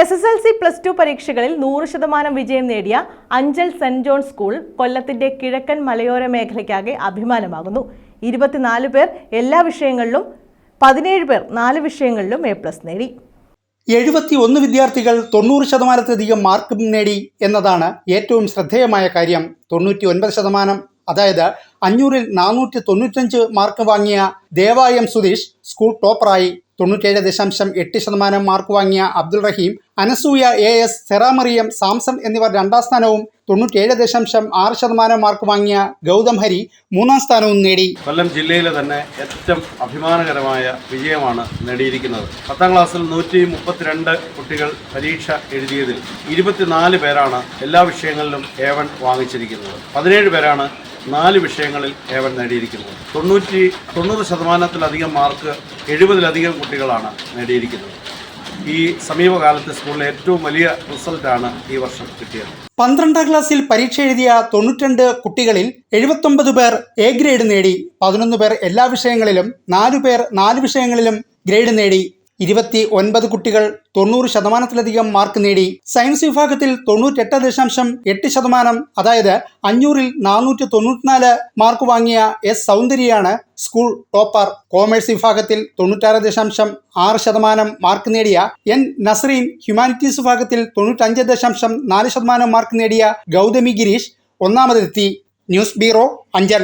S S L C plus two പരീക്ഷകളിൽ നൂറ് ശതമാനം വിജയം നേടിയ അഞ്ചൽ സെന്റ് ജോൺ സ്കൂൾ കൊല്ലത്തിന്റെ കിഴക്കൻ മലയോര മേഖലയ്ക്കാകെ അഭിമാനമാകുന്നു. ഇരുപത്തിനാല് പേർ എല്ലാ വിഷയങ്ങളിലും പതിനേഴ് പേർ നാല് വിഷയങ്ങളിലും എ പ്ലസ് നേടി. എഴുപത്തി ഒന്ന് വിദ്യാർത്ഥികൾ തൊണ്ണൂറ് ശതമാനത്തിലധികം മാർക്ക് നേടി എന്നതാണ് ഏറ്റവും ശ്രദ്ധേയമായ കാര്യം. തൊണ്ണൂറ്റി ഒൻപത് ശതമാനം അതായത് അഞ്ഞൂറിൽ നാനൂറ്റി തൊണ്ണൂറ്റഞ്ച് മാർക്ക് വാങ്ങിയ ദേവായം സുധീഷ് സ്കൂൾ ടോപ്പറായി. തൊണ്ണൂറ്റേഴ് ദശാംശം എട്ട് ശതമാനം മാർക്ക് വാങ്ങിയ അബ്ദുൾ റഹീം അനസൂയ എ എസ് സെറാമറിയം സാംസൺ എന്നിവർ രണ്ടാം സ്ഥാനവും തൊണ്ണൂറ്റേഴ് ദശാംശം ആറ് ശതമാനം മാർക്ക് വാങ്ങിയ ഗൗതം ഹരി മൂന്നാം സ്ഥാനവും നേടി. കൊല്ലം ജില്ലയിലെ തന്നെ ഏറ്റവും അഭിമാനകരമായ വിജയമാണ് നേടിയിരിക്കുന്നത്. പത്താം ക്ലാസ്സിൽ നൂറ്റി മുപ്പത്തിരണ്ട് കുട്ടികൾ പരീക്ഷ എഴുതിയതിൽ ഇരുപത്തിനാല് പേരാണ് എല്ലാ വിഷയങ്ങളിലും എ വൺ വാങ്ങിച്ചിരിക്കുന്നത്. പതിനേഴ് പേരാണ് നാല് വിഷയങ്ങളിൽ വൺ നേടിയിരിക്കുന്നത്. തൊണ്ണൂറ്റി തൊണ്ണൂറ് ശതമാനത്തിലധികം മാർക്ക് എഴുപതിലധികം കുട്ടികളാണ് നേടിയിരിക്കുന്നത്. ഈ സമീപകാലത്തെ സ്കൂളിലെ ഏറ്റവും വലിയ റിസൾട്ടാണ് ഈ വർഷം കിട്ടിയത്. പന്ത്രണ്ടാം ക്ലാസ്സിൽ പരീക്ഷ എഴുതിയ തൊണ്ണൂറ്റിരണ്ട് കുട്ടികളിൽ എഴുപത്തൊമ്പത് പേർ എ ഗ്രേഡ് നേടി പതിനൊന്ന് പേർ എല്ലാ വിഷയങ്ങളിലും നാലു പേർ നാല് വിഷയങ്ങളിലും ഗ്രേഡ് നേടി. ഇരുപത്തി ഒൻപത് കുട്ടികൾ തൊണ്ണൂറ് ശതമാനത്തിലധികം മാർക്ക് നേടി. സയൻസ് വിഭാഗത്തിൽ തൊണ്ണൂറ്റെട്ട് ദശാംശം എട്ട് ശതമാനം അതായത് അഞ്ഞൂറിൽ നാനൂറ്റി തൊണ്ണൂറ്റിനാല് മാർക്ക് വാങ്ങിയ എസ് സൗന്ദര്യയാണ് സ്കൂൾ ടോപ്പർ. കോമേഴ്സ് വിഭാഗത്തിൽ തൊണ്ണൂറ്റാറ് ദശാംശം ആറ് ശതമാനം മാർക്ക് നേടിയ എൻ നസറീൻ ഹ്യൂമാനിറ്റീസ് വിഭാഗത്തിൽ തൊണ്ണൂറ്റഞ്ച് ദശാംശം നാല് ശതമാനം മാർക്ക് നേടിയ ഗൗതമി ഗിരീഷ് ഒന്നാമതെത്തി. News bureau Anchal.